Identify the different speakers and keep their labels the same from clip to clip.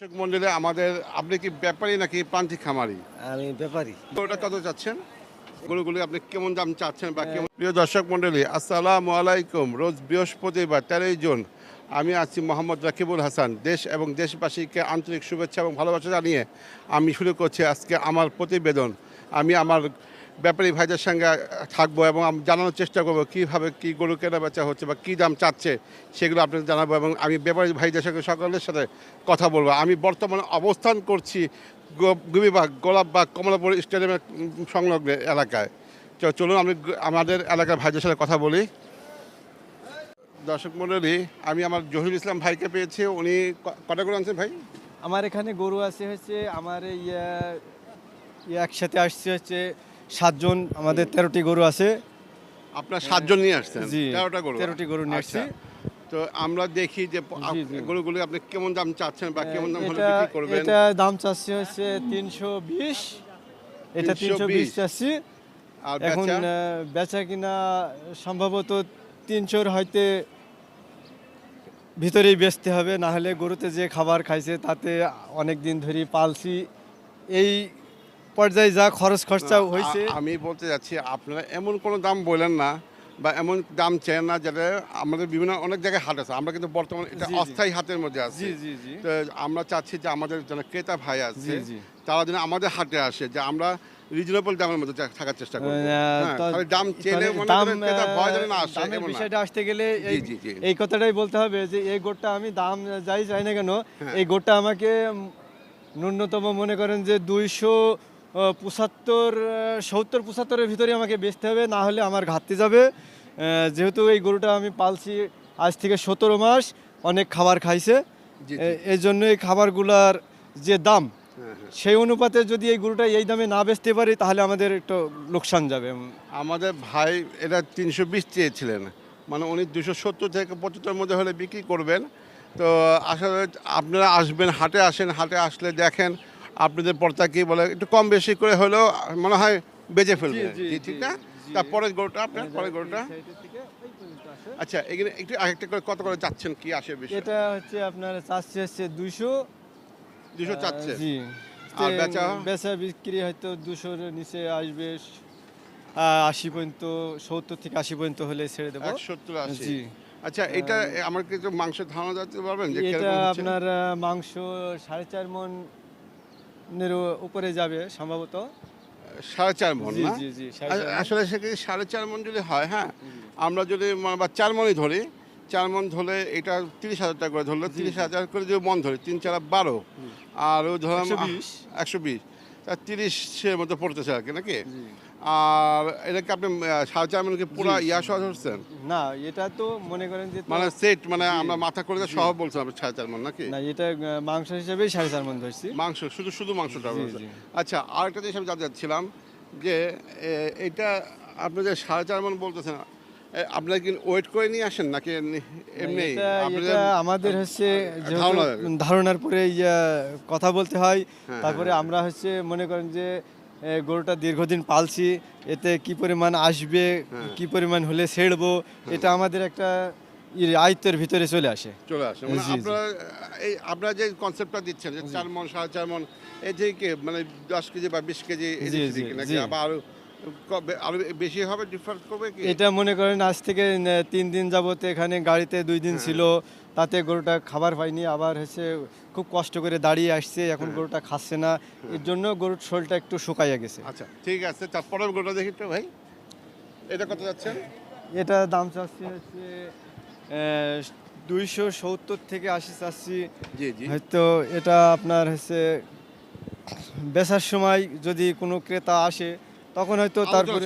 Speaker 1: দর্শক মন্ডলী আমাদের আপনি কি ব্যাপারী নাকি প্রান্তিক খামারি?
Speaker 2: আমি ব্যাপারী।
Speaker 1: ওটা কত চাচ্ছেন? গরুগুলি আপনি কেমন দাম চাচ্ছেন বা কেমন? প্রিয় দর্শক মন্ডলী আসসালামু আলাইকুম। রোজ বৃহস্পতিবার তেরোই জুন আমি আছি মোহাম্মদ রাকিবুল হাসান। দেশ এবং দেশবাসীকে আন্তরিক শুভেচ্ছা এবং ভালোবাসা জানিয়ে আমি শুরু করছি আজকে আমার প্রতিবেদন। আমি আমার ব্যাপারী ভাইদের সঙ্গে থাকব এবং আমি জানানোর চেষ্টা করব কীভাবে কী গরু কেনা বেচা হচ্ছে বা কী দাম চাচ্ছে সেগুলো আপনাকে জানাব এবং আমি ব্যাপারী ভাইদের সঙ্গে সকলের সাথে কথা বলব। আমি বর্তমানে অবস্থান করছি গো- গুবিবাগ, গোলাপবাগ, কমলাপুর স্টেডিয়ামের সংলগ্ন এলাকায়। তো চলুন আমি আমাদের এলাকার ভাইদের সাথে কথা বলি। দর্শক মন্ডলী, আমি আমার জহিরুল ইসলাম ভাইকে পেয়েছি। উনি কটা করে আনছেন ভাই?
Speaker 2: আমার এখানে গরু আছে হচ্ছে, আমার ইয়ে একসাথে আসছে হচ্ছে সাতজন আমাদের তেরোটি গরু আছে।
Speaker 1: আপনার সাতজন নিয়ে আসছেন?
Speaker 2: জি
Speaker 1: তেরোটা গরু।
Speaker 2: তেরোটি গরু নিয়ে আসছি।
Speaker 1: আচ্ছা। তো আমরা দেখি যে। গরুগুলি আপনি কেমন দাম চাচ্ছেন বা কেমন দাম হলে বিক্রি করবেন?
Speaker 2: এটা দাম চাচ্ছি হচ্ছে তিনশো বিশ। এটা তিনশো
Speaker 1: 320
Speaker 2: বিশ চাচ্ছি।
Speaker 1: আর
Speaker 2: এখন
Speaker 1: বেচা
Speaker 2: বেচা কিনা সম্ভবত তিনশোর হয়তো ভিতরেই বেচতে হবে না হলে গরুতে যে খাবার খাইছে তাতে অনেক দিন ধরে পালছি। এই পর্যায়ে যা খরচ খরচা হয়েছে
Speaker 1: আমি বলতে যাচ্ছি আপনারা এমন কোনো দাম বলেন না বা এমন দাম চেন না যেটা আমাদের বিভিন্ন অনেক জায়গায় হাট আছে আমরা কিন্তু বর্তমানে এটা। অস্থায়ী হাতের মধ্যে আছি তো আমরা চাচ্ছি যে আমাদের যারা ক্রেতা ভাই আছে। তারা যেন আমাদের হাটে আসে যে আমরা রিজনেবল দামের মধ্যে থাকার চেষ্টা করব
Speaker 2: আহ,
Speaker 1: হ্যাঁ, দাম
Speaker 2: তাহলে
Speaker 1: মনে
Speaker 2: দাম,
Speaker 1: করেন ক্রেতা ভয় যেন না আসে এমন
Speaker 2: বিষয়টা আসতে গেলে। এই কথাটাই বলতে হবে যে এই গোটটা আমি দাম যাই চাই না কেন
Speaker 1: হ্যাঁ।
Speaker 2: এই গোটটা আমাকে ন্যূনতম মনে করেন যে দুইশো পঁচাত্তর সত্তর পঁচাত্তরের ভিতরে আমাকে বেচতে হবে না হলে আমার ঘাটতি যাবে। যেহেতু এই গরুটা আমি পালছি আজ থেকে সতেরো মাস অনেক খাবার খাইছে। এই জন্য এই খাবারগুলার যে দাম
Speaker 1: হ্যাঁ, হ্যাঁ।
Speaker 2: সেই অনুপাতে যদি এই গরুটা এই দামে না বেচতে পারি তাহলে আমাদের একটু লোকসান যাবে।
Speaker 1: আমাদের ভাই এটা তিনশো বিশ চেয়েছিলেন। মানে উনি দুশো সত্তর থেকে পঁচাত্তর মধ্যে হলে বিক্রি করবেন। তো আসলে আপনারা আসবেন হাটে আসেন হাটে আসলে দেখেন আপনাদের পর্তা কি বলে একটু কম বেশি করে হলেও মনে হয় বেজে ফেলবে। ঠিক না। তারপরের গরুটা আপনার পরের গরুটা? আচ্ছা এখানে একটু আরেকটা করে কত করে যাচ্ছেন কি আসে বেশি?
Speaker 2: এটা হচ্ছে আপনার চাচ্ছে হচ্ছে দুইশো।
Speaker 1: দুশো চাচ্ছে?
Speaker 2: জি।
Speaker 1: আর বেচা?
Speaker 2: বেচা বিক্রি হয়তো দুশোর নিচে আসবে আশি পর্যন্ত সত্তর থেকে আশি পর্যন্ত হলে ছেড়ে দেবো।
Speaker 1: সত্তর আশি। আচ্ছা এটা আমার কিছু মাংসের ধারণা দিতে পারবেন যে
Speaker 2: এটা? আপনার মাংস সাড়ে চার মন উপরে যাবে সম্ভবত।
Speaker 1: সাড়ে চার মন
Speaker 2: জি।
Speaker 1: আসলে সেখানে সাড়ে চার মন যদি হয় হ্যাঁ? আমরা যদি বা চার মনই ধরি চার মন ধরলে এটা তিরিশ হাজার টাকা করে ধরলে তিরিশ হাজার করে যদি মন ধরি তিন চার বারো। আর ও ধরলাম একশো বিশ। তা তিরিশের মতো পড়তেছে আর কি নাকি। আর এটাকে আপনি চার মনকে পুরো ইয়া সহ ধরছেন?
Speaker 2: না এটা তো মনে করেন যে
Speaker 1: মানে সেট মানে আমরা মাথা করে সহ বলছিলাম সাড়ে চার মন নাকি?
Speaker 2: না এটা মাংস হিসেবেই সাড়ে চার মন ধরছি।
Speaker 1: মাংস শুধু শুধু মাংসটা। আচ্ছা আরেকটা জিনিস আমি জানতে চাচ্ছিলাম যে এটা আপনি যে সাড়ে চার মন বলতেছেন আপনারা কি ওয়েট করে নিয়ে আসেন নাকি এমনি
Speaker 2: আমাদের হচ্ছে। ধারণার পরে কথা বলতে হয়
Speaker 1: হ্যাঁ,
Speaker 2: তারপরে আমরা হচ্ছে মনে করেন যে গরুটা দীর্ঘদিন পালছি এতে কি পরিমাণ আসবে
Speaker 1: হ্যাঁ।
Speaker 2: কি পরিমাণ হলে ছেড়বো এটা আমাদের একটা আয়ত্তের ভিতরে চলে আসে।
Speaker 1: চলে আসে। মানে। আপনারা এই আপনারা যে কনসেপ্টটা দিচ্ছেন যে চার মন সাড়ে চার মন এই যে মানে দশ কেজি বা বিশ কেজি নাকি আবার আরও বেশি হবে ডিফার করবে কি?
Speaker 2: এটা মনে করেন আজ থেকে তিন দিন যাবত এখানে গাড়িতে দুই দিন ছিল তাতে গরুটা খাবার পায়নি আবার হচ্ছে খুব কষ্ট করে দাঁড়িয়ে আসছে এখন গরুটা খাচ্ছে না। এর জন্য গরুর শরীরটা একটু শুকাইয়া গেছে।
Speaker 1: আচ্ছা ঠিক আছে তারপরে গরুটা দেখি তো ভাই। এটা কত যাচ্ছে?
Speaker 2: এটা দাম চাচ্ছি হচ্ছে দুইশো সত্তর থেকে আশি চাচ্ছি।
Speaker 1: জি জি।
Speaker 2: হয়তো এটা আপনার হচ্ছে বেচার সময় যদি কোনো ক্রেতা আসে তখন হয়তো তারপরে।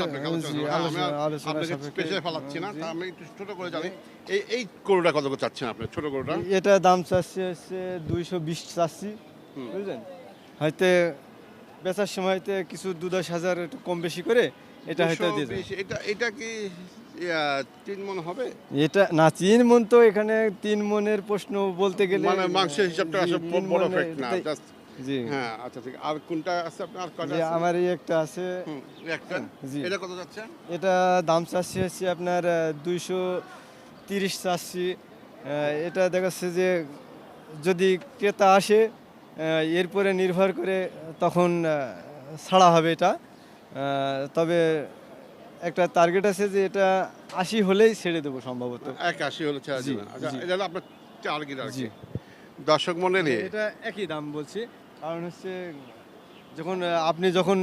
Speaker 1: হ্যাঁ, আমি একটু ছোট করে জানি। এই এই গরুটা কত করে চাচ্ছেন আপনি? ছোট গরুটা?
Speaker 2: এটা দাম চাচ্ছি হচ্ছে দুইশো বিশ চাচ্ছি বুঝলেন? হয়তো বেচার সময় হয়তো কিছু দু দশ হাজার একটু কম বেশি করে এটা হয়তো দিয়ে।
Speaker 1: এটা এটা কি তিন মন হবে?
Speaker 2: এটা না তিন মন তো এখানে তিন মনের প্রশ্ন বলতে গেলে
Speaker 1: মানে মাংসের হিসাবটা বড় ফ্যাক্ট না জাস্ট
Speaker 2: জি।
Speaker 1: হ্যাঁ আচ্ছা ঠিক। আর কোনটা আছে আপনার? আছে?
Speaker 2: আমার এই একটা আছে।
Speaker 1: একটা?
Speaker 2: জি।
Speaker 1: এটা কত যাচ্ছে?
Speaker 2: এটা দাম চাচ্ছি হচ্ছে আপনার দুইশো তিরিশ চাচ্ছি। এটা দেখাচ্ছে যে যদি ক্রেতা আসে এরপরে নির্ভর করে তখন ছাড়া হবে এটা। তবে একটা টার্গেট আছে যে এটা আশি হলেই ছেড়ে দেবো সম্ভবত।
Speaker 1: এক আশি হলে ছেড়ে দেবেন। আচ্ছা এটা আপনার টার্গেট আর দর্শক মন্ডলী
Speaker 2: এটা একই দাম বলছি। কারণ হচ্ছে যখন আপনি যখন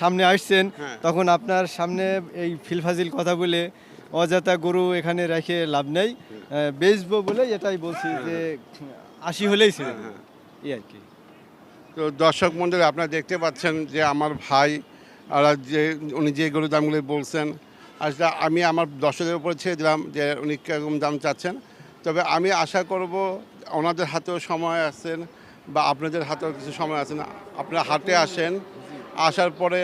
Speaker 2: সামনে আসছেন
Speaker 1: হ্যাঁ।
Speaker 2: তখন আপনার সামনে এই ফিলফাজিল কথা বলে অযথা গরু এখানে রেখে লাভ নেই। বেচবো বলে এটাই বলছি যে আশি হলেই ছেড়ে দেবো। এই আর কি।
Speaker 1: তো দর্শক মন্ডলী আপনারা দেখতে পাচ্ছেন যে আমার ভাই আর যে উনি যে গরুর দামগুলি বলছেন আসলে আমি আমার দর্শকের উপরে ছেড়ে দিলাম যে উনি কীরকম দাম চাচ্ছেন। তবে আমি আশা করব ওনাদের হাতেও সময় আছেন বা আপনাদের হাতেও কিছু সময় আছে না আপনারা হাটে আসেন আসার পরে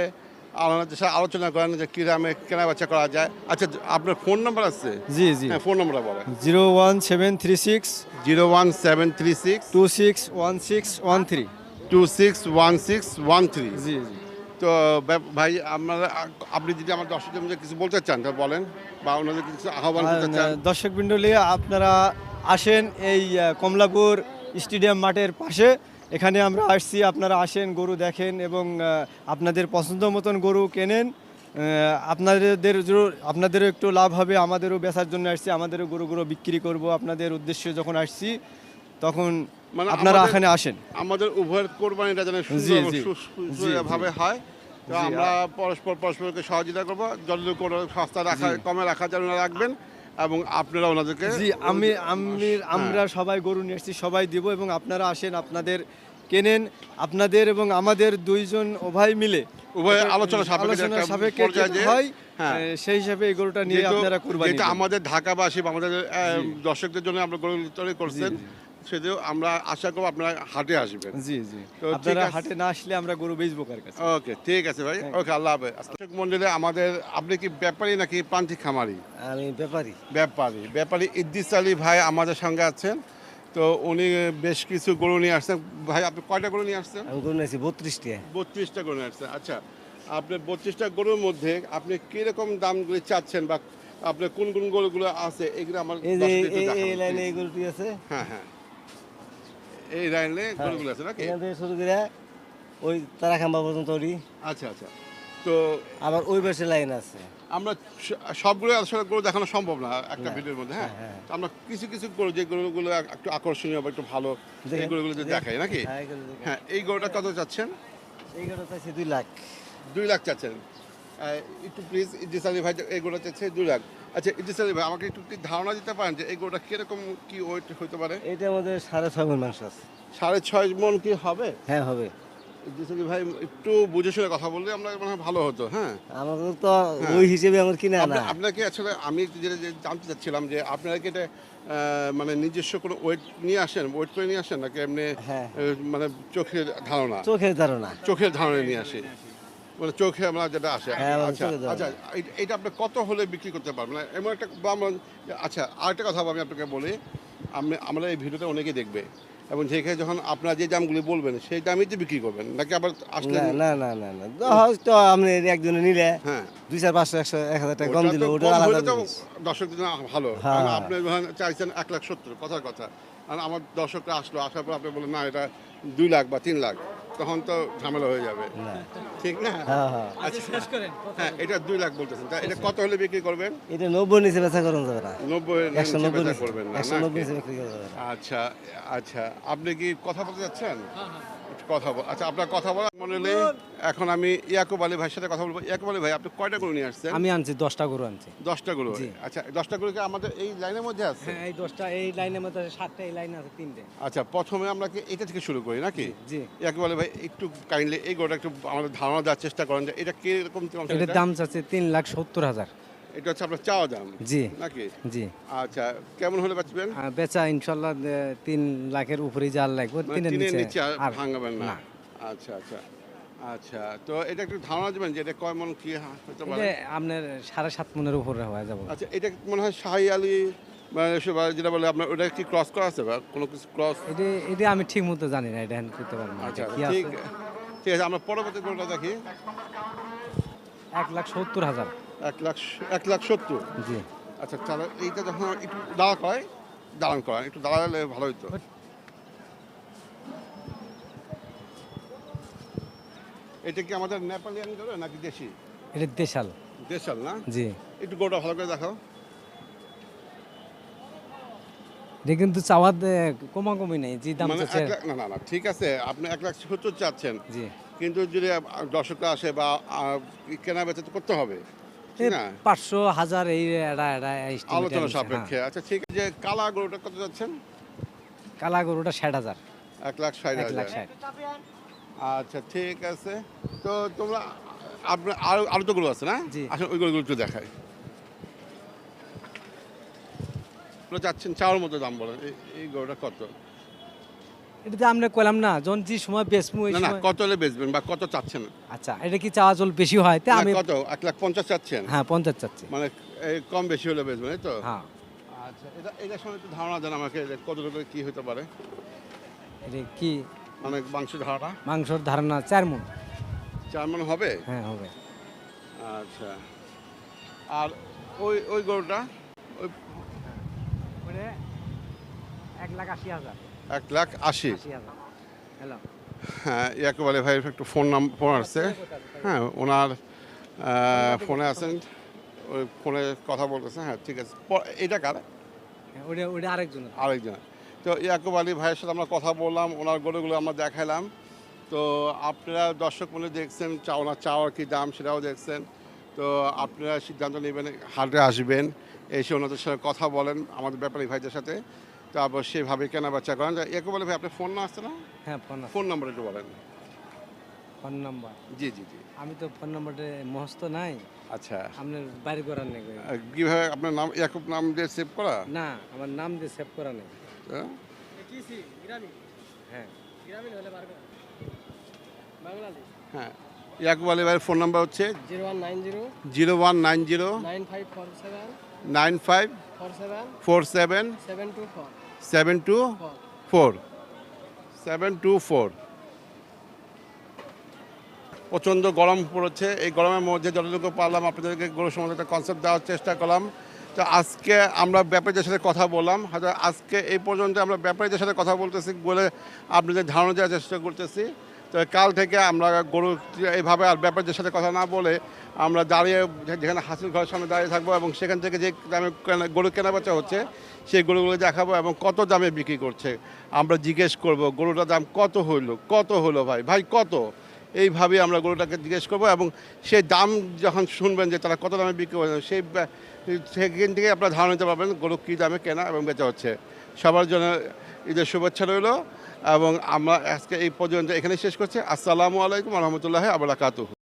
Speaker 1: সাথে আলোচনা করেন যে কী দামে কেনা বেচা করা যায়। আচ্ছা আপনার ফোন নাম্বার আছে?
Speaker 2: জি জি।
Speaker 1: হ্যাঁ ফোন নাম্বারটা বলেন।
Speaker 2: Zero one seven three six.
Speaker 1: Zero one seven three six.
Speaker 2: Two six one six one three.
Speaker 1: Two six one six one three.
Speaker 2: জি জি।
Speaker 1: তো ভাই আপনারা আপনি যদি আমার দর্শকদের মধ্যে কিছু বলতে চান তা বলেন বা ওনাদের কিছু আহ্বান করতে চান।
Speaker 2: দর্শক আপনারা আসেন এই কমলাপুর স্টেডিয়াম মাঠের পাশে। এখানে আমরা আসছি আপনারা আসেন গরু দেখেন এবং আপনাদের পছন্দ মতন গরু কেনেন। আপনাদের আপনাদেরও একটু লাভ হবে আমাদেরও বেচার জন্য আসছি আমাদেরও গরুগুলো বিক্রি করব আপনাদের উদ্দেশ্যে যখন আসছি তখন
Speaker 1: মানে
Speaker 2: আপনারা এখানে আসেন।
Speaker 1: আমাদের উভয়ের কোরবানিটা যেন
Speaker 2: জি।
Speaker 1: হয়। তো আমরা পরস্পর পরস্পরকে সহযোগিতা করব। যত করে সস্তা রাখা কমে রাখার জন্য রাখবেন। এবং আপনারা ওনাদেরকে
Speaker 2: জি আমি আমি
Speaker 1: হ্যাঁ।
Speaker 2: আমরা সবাই গরু নিয়ে এসেছি সবাই দিব এবং আপনারা আসেন আপনাদের কেনেন আপনাদের এবং আমাদের দুইজন উভয় মিলে
Speaker 1: উভয় আলোচনা
Speaker 2: আলোচনা সাপেক্ষে হয়
Speaker 1: হ্যাঁ।
Speaker 2: সেই হিসাবে এই গরুটা নিয়ে আপনারা কুরবানি
Speaker 1: আমাদের ঢাকাবাসী আমাদের দর্শকদের জন্য আমরা গরু তৈরি করছেন সেটাও আমরা আশা করব আপনারা হাটে আসবেন।
Speaker 2: জি জি। আপনারা হাটে না আসলে আমরা গরু বেচবো কার কাছে?
Speaker 1: ওকে ঠিক আছে ভাই। ওকে আল্লাহ হাফেজ। দর্শক মন্ডলে আমাদের আপনি কি ব্যাপারী নাকি প্রান্তিক খামারি?
Speaker 3: আমি ব্যাপারী।
Speaker 1: ব্যাপারী। ব্যাপারী ইদ্দিস আলী ভাই আমাদের সঙ্গে আছেন। তো উনি বেশ কিছু গরু নিয়ে আসছেন। ভাই আপনি কয়টা গরু নিয়ে আসছেন?
Speaker 3: আমি করে নিয়েছি বত্রিশটি।
Speaker 1: বত্রিশটা গরু নিয়ে আসছেন। আচ্ছা আপনার বত্রিশটা গরুর মধ্যে আপনি কীরকম দামগুলি চাচ্ছেন বা আপনার কোন কোন গরুগুলো আছে? এগুলো আমার
Speaker 3: এই যে এই- লাইনে এই গরুটি আছে।
Speaker 1: হ্যাঁ হ্যাঁ। এই লাইনে গরুগুলো আছে নাকি?
Speaker 3: এখান থেকে শুরু করে ওই তারা খাম্বা পর্যন্ত ওরি
Speaker 1: আচ্ছা আচ্ছা। তো
Speaker 3: আবার ওই পাশে লাইন আছে।
Speaker 1: আমরা সবগুলো আসলে গরু দেখানো সম্ভব না একটা ভিডিওর মধ্যে হ্যাঁ?
Speaker 3: হ্যাঁ, হ্যাঁ।
Speaker 1: তো আমরা কিছু কিছু গরু যে গরুগুলো একটু আকর্ষণীয় বা একটু ভালো এই গরুগুলো যদি দেখাই নাকি?
Speaker 3: হ্যাঁ, এই গরু-
Speaker 1: হ্যাঁ এই গরুটা কত চাচ্ছেন?
Speaker 3: এই গরু চাইছি দুই লাখ।
Speaker 1: দুই লাখ চাচ্ছেন। একটু প্লিজ আলী ভাই এই গরুটা চাচ্ছে দুই লাখ। আচ্ছা ইদ্রিস আলী ভাই আমাকে একটু কি ধারণা দিতে পারেন যে এই গরুটা কীরকম কি ওয়েট হতে পারে?
Speaker 3: এইটার মধ্যে সাড়ে ছয় মন মাংস আছে।
Speaker 1: সাড়ে ছয় মন কি হবে?
Speaker 3: হ্যাঁ হবে।
Speaker 1: ইদ্রিস আলী ভাই একটু বুঝে শুনে কথা বললে আমরা মনে হয় ভালো হতো হ্যাঁ?
Speaker 3: আমাদের তো ওই হিসেবে আমার কিনা না
Speaker 1: আপনাকে আসলে আমি যেটা জানতে চাচ্ছিলাম যে আপনারা কি এটা মানে নিজস্ব কোনো ওয়েট নিয়ে আসেন? ওয়েট করে নিয়ে আসেন নাকি এমনি
Speaker 3: হ্যাঁ।
Speaker 1: মানে চোখের ধারণা?
Speaker 3: চোখের ধারণা।
Speaker 1: চোখের ধারণা নিয়ে আসি। মানে চোখে আমরা যেটা আসে।
Speaker 3: হ্যাঁ,
Speaker 1: আচ্ছা
Speaker 3: ধারণা।
Speaker 1: আচ্ছা এই- এইটা আপনি কত হলে বিক্রি করতে পারবেন? মানে এমন একটা আচ্ছা আরেকটা কথা আমি আপনাকে বলি। আমি আমরা এই ভিডিওটা অনেকেই দেখবে। এবং সেখানে যখন আপনারা যে দামগুলি বলবেন সেই দামই তো বিক্রি করবেন। নাকি আবার আসলে
Speaker 3: না না না না হয়তো আপনি একজনে নিলে
Speaker 1: হ্যাঁ।
Speaker 3: দুই চার পাঁচশো একশো এক হাজার টাকা কম দিল ওটা আলাদা
Speaker 1: জন্য ভালো।
Speaker 3: হ্যাঁ।
Speaker 1: আপনি ধরেন চাইছেন এক লাখ সত্তর কথার কথা। আর আমার দর্শকরা আসলো আসার পর আপনি বলেন না এটা দুই লাখ বা তিন লাখ। তখন তো ঝামেলা হয়ে যাবে। ঠিক না?
Speaker 3: হ্যাঁ হ্যাঁ।
Speaker 1: আচ্ছা হ্যাঁ এটা দুই লাখ বলতেছেন। তা এটা কত হলে বিক্রি করবেন?
Speaker 3: এটা নব্বই নিচে বেচা করুন যাবে না।
Speaker 1: নব্বই
Speaker 3: একশো নব্বই
Speaker 1: বেচা করবেন না আচ্ছা আচ্ছা। আপনি কি কথা বলতে যাচ্ছেন? কথা বল আচ্ছা আপনার কথা বলা মনে এখন আমি ইয়াকুব আলী ভাইয়ের সাথে কথা বলব। ইয়াকুব আলী ভাই আপনি কয়টা গরু নিয়ে আসছেন?
Speaker 4: আমি আনছি দশটা গরু আনছি।
Speaker 1: দশটা গরু? আচ্ছা দশটা গরু কি আমাদের এই লাইনের মধ্যে আছে?
Speaker 4: হ্যাঁ এই দশটা এই লাইনের মধ্যে আছে সাতটা এই লাইনে আছে তিনটে।
Speaker 1: আচ্ছা প্রথমে আমরা কি এটা থেকে শুরু করি নাকি?
Speaker 4: জি
Speaker 1: ইয়াকুব আলী ভাই একটু কাইন্ডলি এই গরুটা একটু আমাদের ধারণা দেওয়ার চেষ্টা করেন যে এটা কীরকম
Speaker 4: এটার দাম চাচ্ছে তিন লাখ সত্তর হাজার।
Speaker 1: এটা হচ্ছে আপনার চাওয়া দাম
Speaker 4: জি
Speaker 1: নাকি?
Speaker 4: জি।
Speaker 1: আচ্ছা কেমন হলে বাঁচবেন?
Speaker 4: বেচা ইনশাল্লাহ তিন লাখের উপরেই যার লাগবে
Speaker 1: মানে
Speaker 4: তিনের নিচে
Speaker 1: আর ভাঙাবেন না। আচ্ছা আচ্ছা। আচ্ছা তো এটা একটু ধারণা দেবেন যে এটা কয় মন কি হতে পারে?
Speaker 4: আপনার সাড়ে সাত মনের উপরে হয়ে যাবে।
Speaker 1: আচ্ছা এটা মনে হয় শাহি আলী যেটা বলে আপনার ওটা কি ক্রস করা আছে বা কোনো কিছু ক্রস
Speaker 4: এটা এটা আমি ঠিক মতো জানি না এটা হ্যান্ড করতে পারব না।
Speaker 1: আচ্ছা ঠিক
Speaker 4: আছে?
Speaker 1: ঠিক আছে আমরা পরবর্তী গরুটা দেখি?
Speaker 4: এক লাখ সত্তর হাজার।
Speaker 1: এক লাখ এক লাখ সত্তর?
Speaker 4: জি।
Speaker 1: আচ্ছা তাহলে এইটা যখন একটু দাঁড়া করায় দাঁড়ান করান একটু দাঁড়ালে ভালো হতো এটা কি আমাদের নেপালিয়ান গরু নাকি দেশি?
Speaker 4: এটা দেশাল।
Speaker 1: দেশাল না?
Speaker 4: জি।
Speaker 1: একটু গরুটা ভালো করে দেখাও।
Speaker 4: এটা কিন্তু চাওয়া কমাকমি নেই যে দাম
Speaker 1: মানে
Speaker 4: চাচ্ছে।
Speaker 1: না না না ঠিক আছে আপনি এক লাখ সত্তর চাচ্ছেন।
Speaker 4: জি।
Speaker 1: কিন্তু যদি দর্শকরা আসে বা কেনা বেচা তো করতে হবে
Speaker 4: পাঁচশো হাজার এই এরা এরা
Speaker 1: আলোচনা সাপেক্ষে। আচ্ছা ঠিক আছে কালা গরুটা কত যাচ্ছেন
Speaker 4: হ্যাঁ। কালা গরুটা ষাট হাজার।
Speaker 1: এক লাখ ষাট হাজার। আচ্ছা ঠিক আছে। তো তোমরা আপনার আরও আরও তো গরু আছে না?
Speaker 4: জি।
Speaker 1: আসলে ওই গরুগুলো একটু দেখাই। চাচ্ছেন চাওয়ার মতো দাম বলেন। এই- গরুটা কত?
Speaker 4: এটা তো আমরা কইলাম না যখন যে সময়
Speaker 1: না না
Speaker 4: সময়
Speaker 1: কত হলে বেচবেন বা কত চাচ্ছেন?
Speaker 4: আচ্ছা এটা কি চাওয়া জল বেশি হয়? আমি
Speaker 1: কত? এক লাখ পঞ্চাশ চাচ্ছেন?
Speaker 4: হ্যাঁ পঞ্চাশ চাচ্ছি।
Speaker 1: মানে কম বেশি হলে বেচবেন এই তো?
Speaker 4: হ্যাঁ।
Speaker 1: আচ্ছা এটা এটার সময় একটু ধারণা দেন আমাকে কতটুকু কি হতে পারে।
Speaker 4: এটা কি
Speaker 1: মানে মাংস ধারণা।
Speaker 4: মাংসর ধারণা চার মন
Speaker 1: চার মন হবে?
Speaker 4: হ্যাঁ হবে।
Speaker 1: আচ্ছা। আর ওই ওই গরুটা? ওই
Speaker 4: এক লাখ আশি হাজার।
Speaker 1: এক লাখ আশি?
Speaker 4: হ্যালো।
Speaker 1: হ্যাঁ ইয়াকুব আলী ভাইয়ের একটু ফোন নাম্বার আসছে। হ্যাঁ ওনার ফোনে আছেন। ওই ফোনে কথা বলতেছে। হ্যাঁ ঠিক আছে। এটা কার?
Speaker 4: ওটা ওটা আরেকজনের।
Speaker 1: আরেকজন তো ইয়াকুব আলী ভাইয়ের সাথে আমরা কথা বললাম ওনার গরুগুলো আমরা দেখালাম। তো আপনারা দর্শক মনে দেখছেন চাও না চাওয়ার কি দাম সেটাও দেখছেন। তো আপনারা সিদ্ধান্ত নেবেন হাটে আসবেন এসে ওনাদের সাথে কথা বলেন আমাদের ব্যাপারী ভাইদের সাথে। তারপর সেভাবে কেনা বেচা করেন ইয়াকুব আলী ভাই আপনার ফোন না আসছে না?
Speaker 4: হ্যাঁ ফোন
Speaker 1: ফোন নাম্বার একটু বলেন।
Speaker 4: Phone number?
Speaker 1: জি জি জি।
Speaker 4: আমি তো ফোন নাম্বারটা মহস্ত নাই।
Speaker 1: আচ্ছা।
Speaker 4: আপনার বাইরে করার নেই।
Speaker 1: কীভাবে আপনার নাম ইয়াকুব নাম দিয়ে সেভ করা?
Speaker 4: না আমার নাম দিয়ে সেভ করা নেই।
Speaker 1: হ্যাঁ?
Speaker 4: হ্যাঁ।
Speaker 1: হ্যাঁ। ইয়াকুব আলী ভাইয়ের ফোন নাম্বার হচ্ছে
Speaker 5: zero one nine zero
Speaker 1: zero one nine zero
Speaker 5: nine five four seven
Speaker 1: nine five
Speaker 5: seven
Speaker 1: four seven
Speaker 5: seven two
Speaker 1: seven two
Speaker 5: four.
Speaker 1: Four seven two four. প্রচণ্ড গরম পড়েছে। এই গরমের মধ্যে যতটুকু পারলাম আপনাদেরকে গরু সম্বন্ধে একটা কনসেপ্ট দেওয়ার চেষ্টা করলাম। তো আজকে আমরা ব্যাপারীদের সাথে কথা বললাম। হয়তো আজকে এই পর্যন্ত আমরা ব্যাপারীদের সাথে কথা বলতেছি বলে আপনাদের ধারণা দেওয়ার চেষ্টা করতেছি। তো কাল থেকে আমরা গরু এইভাবে আর ব্যাপারীদের সাথে কথা না বলে আমরা দাঁড়িয়ে যেখানে হাসিল ঘরের সামনে দাঁড়িয়ে থাকব এবং সেখান থেকে যে দামে গরু কেনা বেচা হচ্ছে, সেই গরুগুলো দেখাবো এবং কত দামে বিক্রি করছে। আমরা জিজ্ঞেস করব, গরুটার দাম কত হইল? কত হলো ভাই? ভাই, কত? এইভাবে আমরা গরুটাকে জিজ্ঞেস করব এবং সেই দাম যখন শুনবেন যে তারা কত দামে বিক্রি করবেন সেই সেখান থেকে আপনারা ধারণা নিতে পারবেন গরু কী দামে কেনা এবং বেচা হচ্ছে। সবার জন্য ঈদের শুভেচ্ছা রইল এবং আমরা আজকে এই পর্যন্ত এখানে শেষ করছি। আসসালামু আলাইকুম রহমতুল্লাহ আবরাকাতুহ